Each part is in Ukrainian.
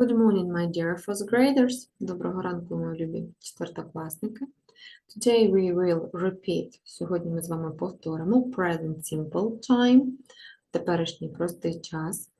Good morning, my dear first graders. Доброго ранку, мої любі четвертокласники. Today we will repeat. Сьогодні ми з вами повторимо present simple time, теперішній простий час.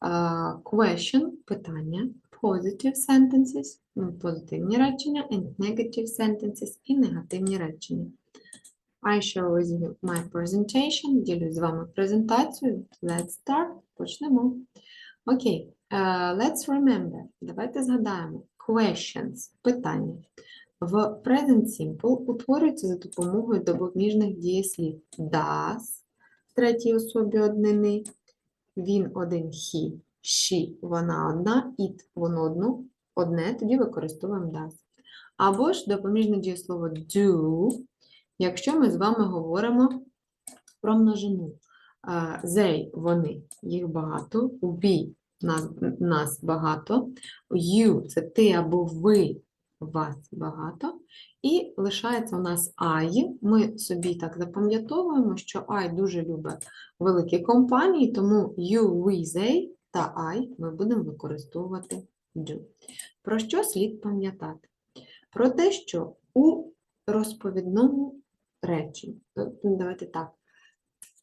Uh, question – питання, positive sentences, м, позитивні речення, and negative sentences і негативні речення. I share with you my presentation. Ділюсь з вами презентацією. Let's start. Почнемо. Окей. Uh, let's remember. Давайте згадаємо. Questions. Питання. В present simple утворюється за допомогою допоміжних дієслів. Does в третій особі однини. Він один he, she, вона одна, it, воно одно, одне, тоді використовуємо does. Або ж допоміжне дієслово do, якщо ми з вами говоримо про множину. They, вони, їх багато, we, нас, багато, you це ти або ви, вас багато. І лишається у нас I. Ми собі так запам'ятовуємо, що I дуже любить великі компанії, тому you, we, they та I ми будемо використовувати do. Про що слід пам'ятати? Про те, що у розповідному реченні, е, давайте так,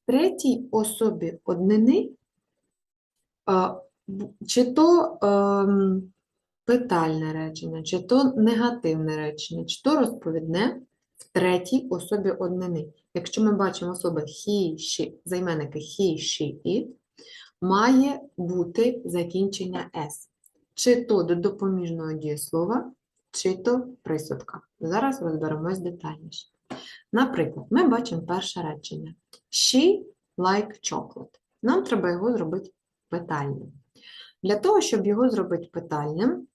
третій особі однини чи то ем, питальне речення, чи то негативне речення, чи то розповідне в третій особі однини. Якщо ми бачимо особи he, she, займенники he, she, it, має бути закінчення s. Чи то до допоміжного дієслова, чи то присудка. Зараз розберемось детальніше. Наприклад, ми бачимо перше речення. She like chocolate. Нам треба його зробити питальним. Для того, щоб його зробити питальним,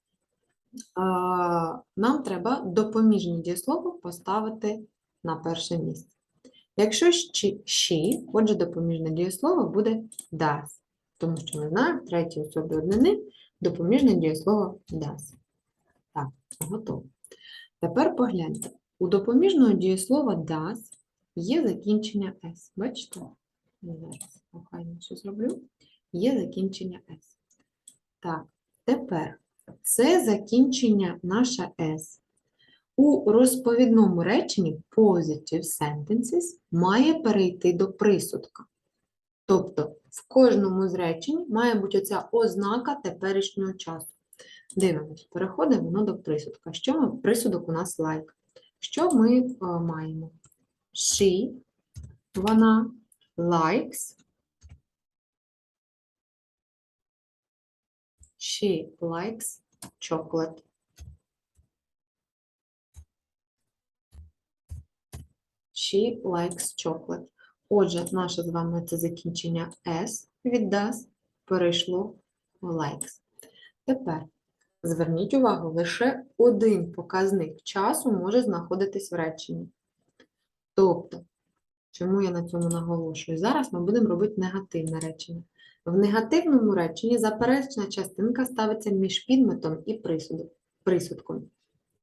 нам треба допоміжне дієслово поставити на перше місце. Якщо she, отже, допоміжне дієслово буде does, тому що ми знаємо, в третій особі однини допоміжне дієслово does. Так, готово. Тепер погляньте. У допоміжного дієслова does є закінчення s. Бачите? Зараз охайніше зроблю. Є закінчення s. Так, тепер це закінчення наша S. У розповідному реченні positive sentences має перейти до присудка. Тобто в кожному з речень має бути оця ознака теперішнього часу. Дивимось, переходимо воно до присудка. Що ми? Присудок у нас like. Що ми е, маємо? She, вона likes She likes chocolate. She likes chocolate. Отже, наше з вами це закінчення S від перейшло в likes. Тепер зверніть увагу, лише один показник часу може знаходитись в реченні. Тобто, чому я на цьому наголошую? Зараз ми будемо робити негативне речення. В негативному реченні заперечна частинка ставиться між підметом і присудком.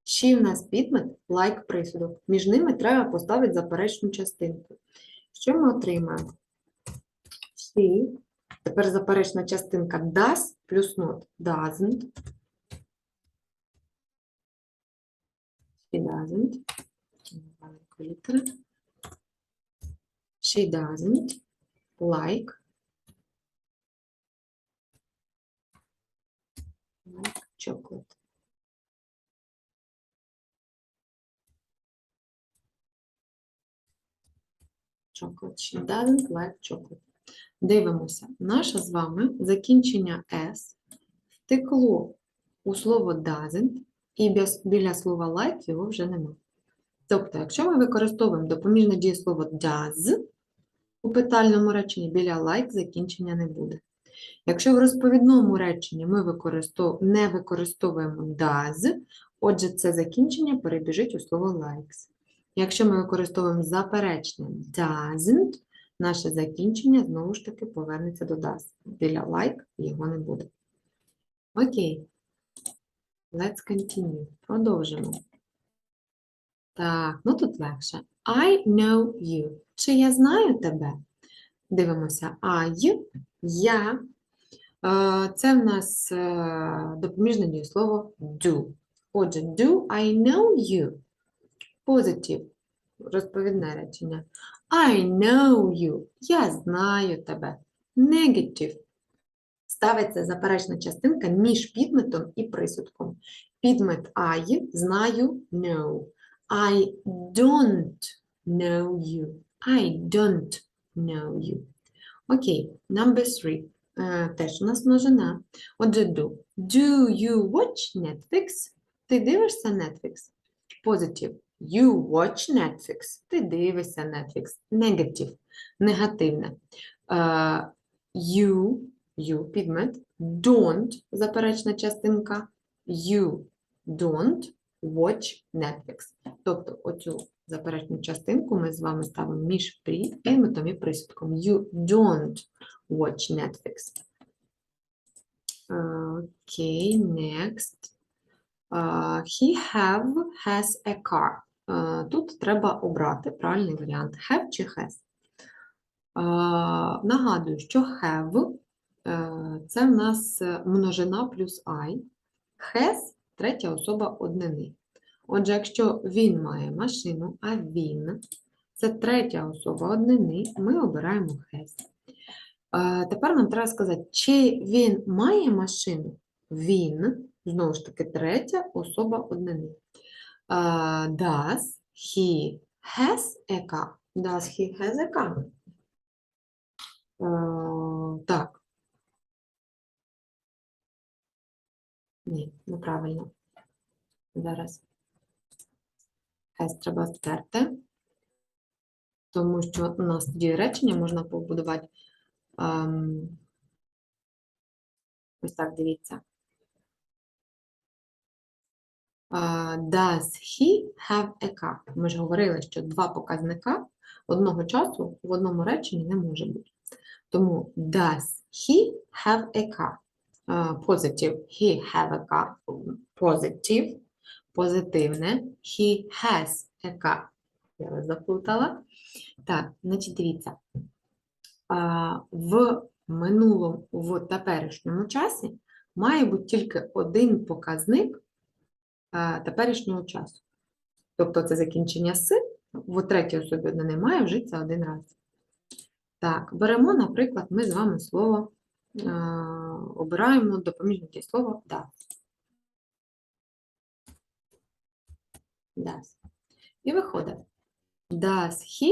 Ще в нас підмет, like присудок. Між ними треба поставити заперечну частинку. Що ми отримаємо? She, тепер заперечна частинка does плюс not doesn't. She doesn't. She doesn't like like chocolate. Chocolate. She doesn't like chocolate. Дивимося. Наше з вами закінчення S втекло у слово doesn't, і біля слова like його вже нема. Тобто, якщо ми використовуємо допоміжне дієслово does, у питальному реченні біля like закінчення не буде. Якщо в розповідному реченні ми використов... не використовуємо does, отже, це закінчення перебіжить у слово likes. Якщо ми використовуємо заперечне doesn't, наше закінчення знову ж таки повернеться до does. Біля like його не буде. Окей. Let's continue. Продовжимо. Так, ну тут легше. I know you. Чи я знаю тебе? Дивимося. I, я Е, Це в нас е, допоміжне дієслово do. Отже, do I know you. Positive. Розповідне речення. I know you. Я знаю тебе. Negative. Ставиться заперечна частинка між підметом і присудком. Підмет I знаю know. I don't know you. I don't know you. Окей, number three. Е, теж у нас множина. Отже, do. Do you watch Netflix? Ти дивишся Netflix? Positive. You watch Netflix. Ти дивишся Netflix. Negative. Негативне. Е, you, you, підмет. Don't, заперечна частинка. You don't watch Netflix. Тобто оцю заперечну частинку ми з вами ставимо між підметом і присудком. You don't watch Netflix. Окей, next. Uh, he have, has a car. Uh, тут треба обрати правильний варіант. Have чи has. Uh, нагадую, що have це в нас е, множина плюс I. Has – третя особа однини. Отже, якщо він має машину, а він це третя особа однини, ми обираємо has. Е, Тепер нам треба сказати, чи він має машину? Він, знову ж таки, третя особа однини. Е, Does he has a car? Does he has a car? Е, Так. Ні, неправильно. Зараз. Has треба стерти, тому що у нас тоді речення можна побудувати Ем, Ось так, дивіться. А, Does he have a car? Ми ж говорили, що два показника одного часу в одному реченні не може бути. Тому does he have a car? Positive. He have a car. Positive. Позитивне. He has a car. Я вас заплутала. Так, значить, дивіться в минулому, в теперішньому часі має бути тільки один показник теперішнього часу. Тобто це закінчення «с», в третій особі одне має вжитися один раз. Так, беремо, наприклад, ми з вами слово, обираємо допоміжне дієслово «does». Does. І виходить, does he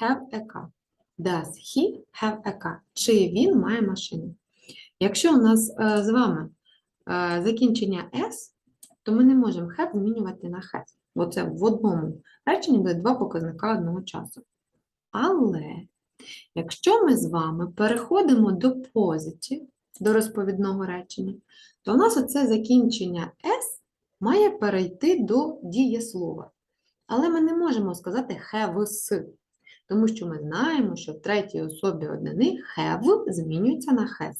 have a car? Does he have a car? Чи він має машину? Якщо у нас е, з вами е, закінчення S, то ми не можемо have змінювати на has. Бо це в одному реченні буде два показника одного часу. Але якщо ми з вами переходимо до positive, до розповідного речення, то у нас оце закінчення S має перейти до дієслова. Але ми не можемо сказати have с. Тому що ми знаємо, що в третій особі однини have змінюється на has.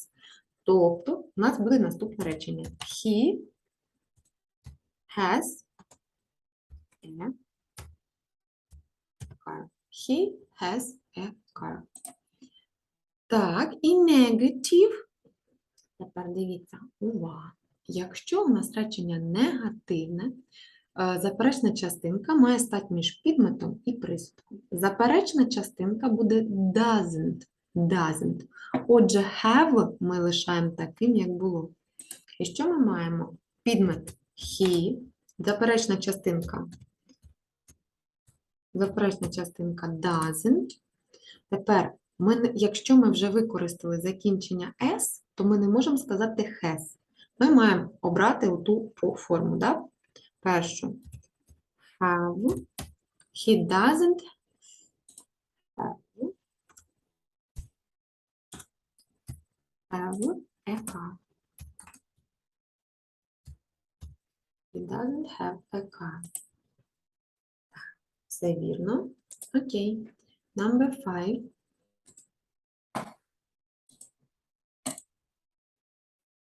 Тобто, у нас буде наступне речення. He has a car. He has a car. Так, і negative. Тепер дивіться, увага. Якщо у нас речення негативне, Е, Заперечна частинка має стати між підметом і присудком. Заперечна частинка буде doesn't. doesn't. Отже, have ми лишаємо таким, як було. І що ми маємо? Підмет he, заперечна частинка. Заперечна частинка doesn't. Тепер, ми, якщо ми вже використали закінчення s, то ми не можемо сказати has. Ми маємо обрати по- форму. Да? Першу. Have. He doesn't have. Have a car. He doesn't have a car. Все вірно. Окей. Number five.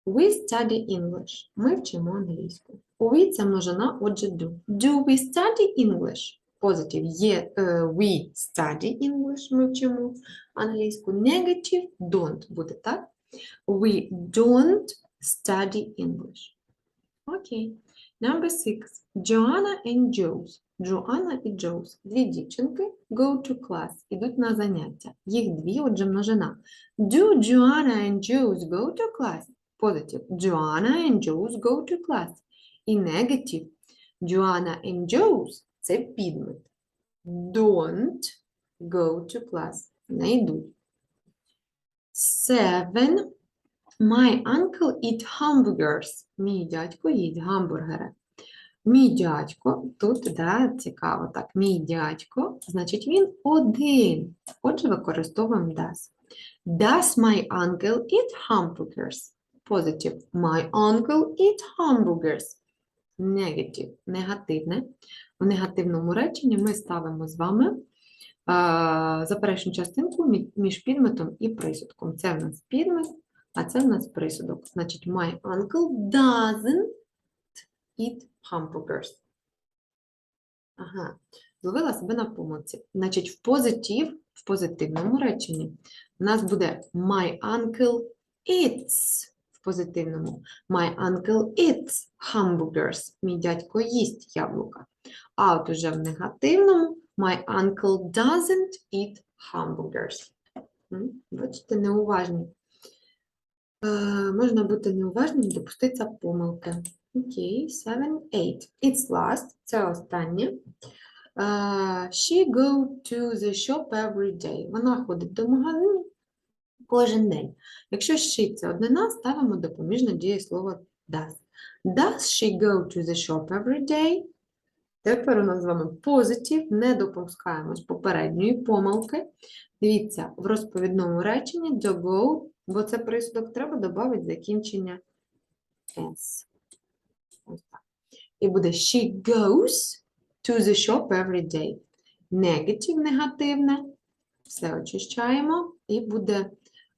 We study English. Ми вчимо англійську. We – це множина, отже, do. Do we study English? Positive. Є, е, we study English, ми вчимо англійську. Negative – don't буде, так? We don't study English. Окей. Number six. Joanna and Joes. Джоанна і Джоуз. Дві дівчинки go to class. Ідуть на заняття. Їх дві, отже, множина. Do Joanna and Joes go to class? Positive. Joanna and Joes go to class. І negative. Joanna and Joes – це підмет. Don't go to class. Не йдуть. Seven. My uncle eat hamburgers. Мій дядько їсть гамбургери. Мій дядько, тут да, цікаво так, мій дядько, значить він один. Отже, використовуємо does. Does my uncle eat hamburgers? Positive. My uncle eat hamburgers. Negative. Негативне. У негативному реченні ми ставимо з вами а, заперечну частинку між підметом і присудком. Це в нас підмет, а це в нас присудок. Значить, my uncle doesn't eat hamburgers. Ага, зловила себе на помилці. Значить, в позитив, в позитивному реченні у нас буде my uncle eats в позитивному. My uncle eats hamburgers. Мій дядько їсть яблука. А от уже в негативному my uncle doesn't eat hamburgers. Бачите, неуважні. Е, можна бути неуважним, допуститься помилки. Окей, 7, 8. It's last. Це останнє. Е, she go to the shop every day. Вона ходить до магазину кожен день. Якщо she – це однина, ставимо допоміжне дієслово does. Does she go to the shop every day? Тепер у нас з вами позитив, не допускаємось попередньої помилки. Дивіться, в розповідному реченні do go, бо це присудок, треба додати закінчення s. Ось так. І буде she goes to the shop every day. Negative, негативне. Все очищаємо. І буде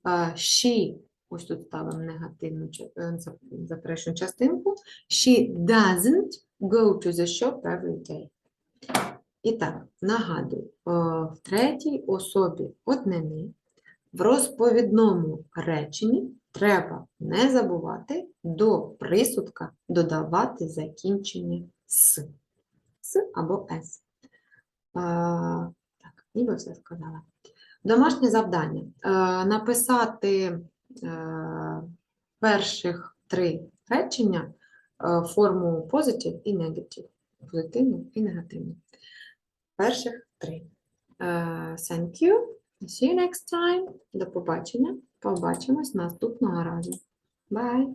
а, she, ось тут ставимо негативну е, заперечну частинку. She doesn't go to the shop every day. І так, нагадую, в третій особі однини в розповідному реченні треба не забувати до присудка додавати закінчення с. С або с. А, так, ніби все сказала. Домашнє завдання. Е, написати е, перших три речення е, форму positive і negative. Позитивну і негативну. Перших три. Е, Thank you. See you next time. До побачення. Побачимось наступного разу. Bye.